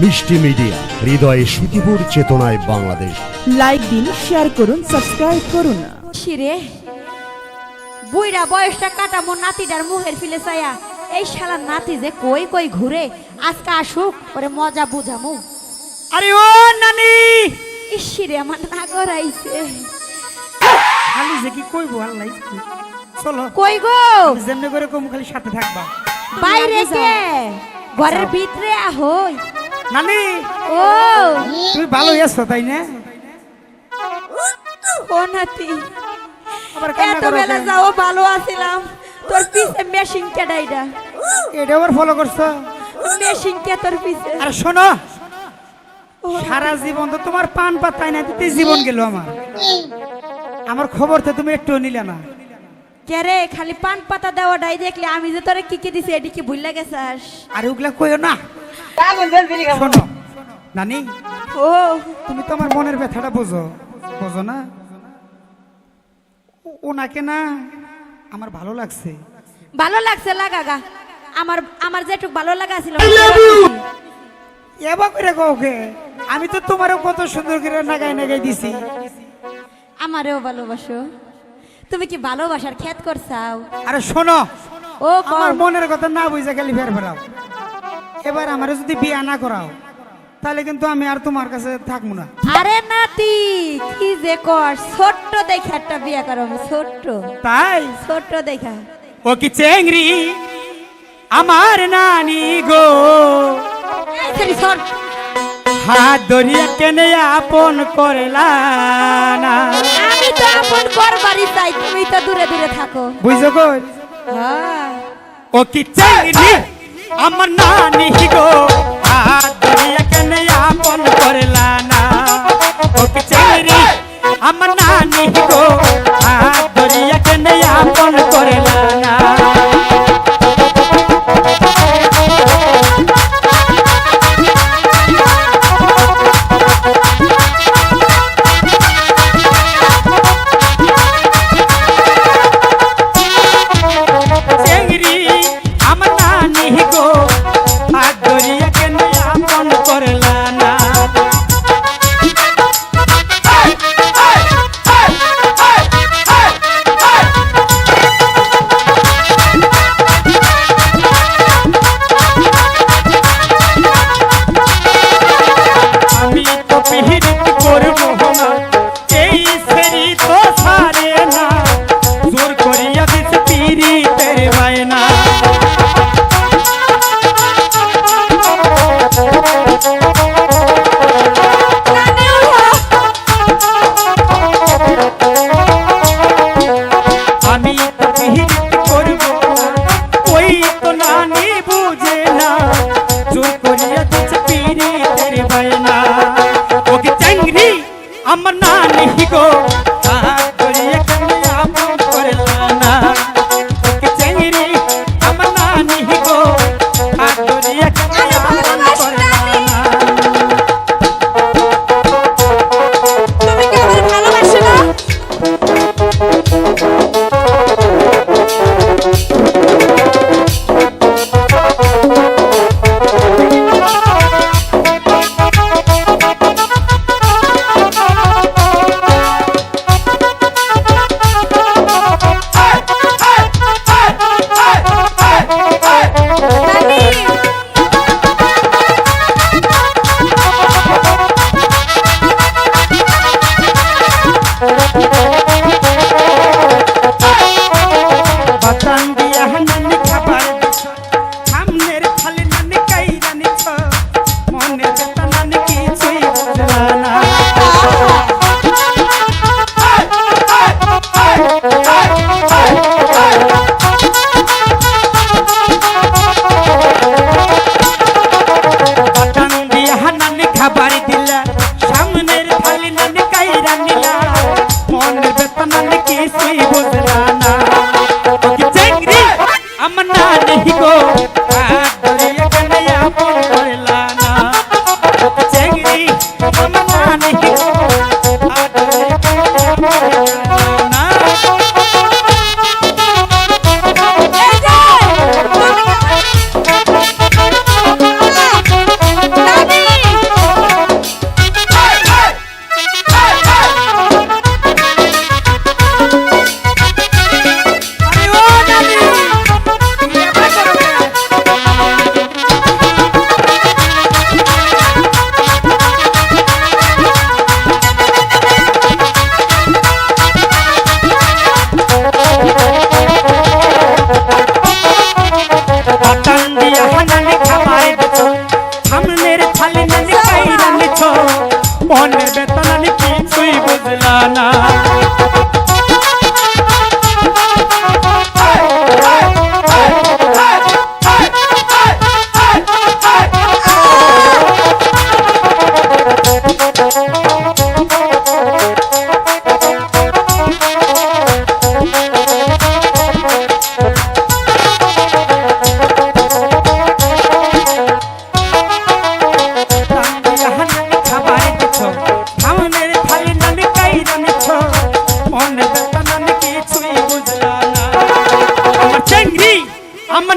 মিষ্টি মিডিয়া হৃদয়ে সুখীপুর চেতনায় বাংলাদেশ। লাইক দিন শেয়ার করুন সাবস্ক্রাইব করুন। শিরে বুইরা বয়সটা কাটা মোর নাতিটার মুহের ফিলে চায়া এই শালা নাতি যে কই কই ঘুরে আজকে আসুক ওরে মজা বুঝামু। আরে ও নানি! ইসিরে আমার নাগর আইছে। খালি যে কি কইবো আল্লাহ চলো। কই গো? যেমনি করে কম খালি সাথে থাকবা। বাইরে কে? ঘরের ভিতরে আহই। নানি? ও। তুমি ভালো আছো তাই না? ও নাতি। এত বেলা যাও ভালো আছিলাম। তোর পিছে মেশিন কেডাইডা এটা? আবার ফলো করছ? মেশিন কে তোর পিছে? আর শোনো। সারা জীবন তো তোমার পান পাতায় না দিতে জীবন গেল আমার। আমার খবর তো তুমি একটু নিলে না। কে রে খালি পান পাতা দেওয়াটাই দেখলে আমি যে তোরে কি কি দিছি এটি কি ভুল গেছাস? আর ওগুলা কইও না। শোনো নানি ও। তুমি তো আমার মনের ব্যথাটা বোঝো বোঝো না? ও- ওনাকে না আমার ভালো লাগছে। ভালো লাগছে লাগাগা আমার আমার যেটুক ভালো লাগা ছিল এবার করে ওকে আমি তো তোমারও কত সুন্দর করে নাগাই নাগাই দিছি। আমারেও ভালোবাসো। তুমি কি ভালোবাসার খ্যাত করছাও? আরে শোনো ও আমার মনের কথা না বুঝে গেলি ফের ফেরাও এবার আমার যদি বিয়া না করাও তাহলে কিন্তু আমি আর তোমার কাছে থাকব না। আরে নাতি কি যে কর ছোট্ট দেখে একটা বিয়া করো ছোট্ট। তাই? ছোট্ট দেখা। ও কি চেংরি আমার নানি গো। হাত ধরিয়া কেনে আপন করলা না। আমি তো বাড়ি চাই তুমি তো দূরে দূরে থাকো। বুঝছ হ্যাঁ। ও কি চাইনি আমার নানি গো? কেন আপন করলা না। ও কি চাইনি আমার পিহিত করব আমার নানি গো হাত ধরিয়া কেমনে আপন করলা কিছুই বুঝলা না আমার চেংড়ি আমার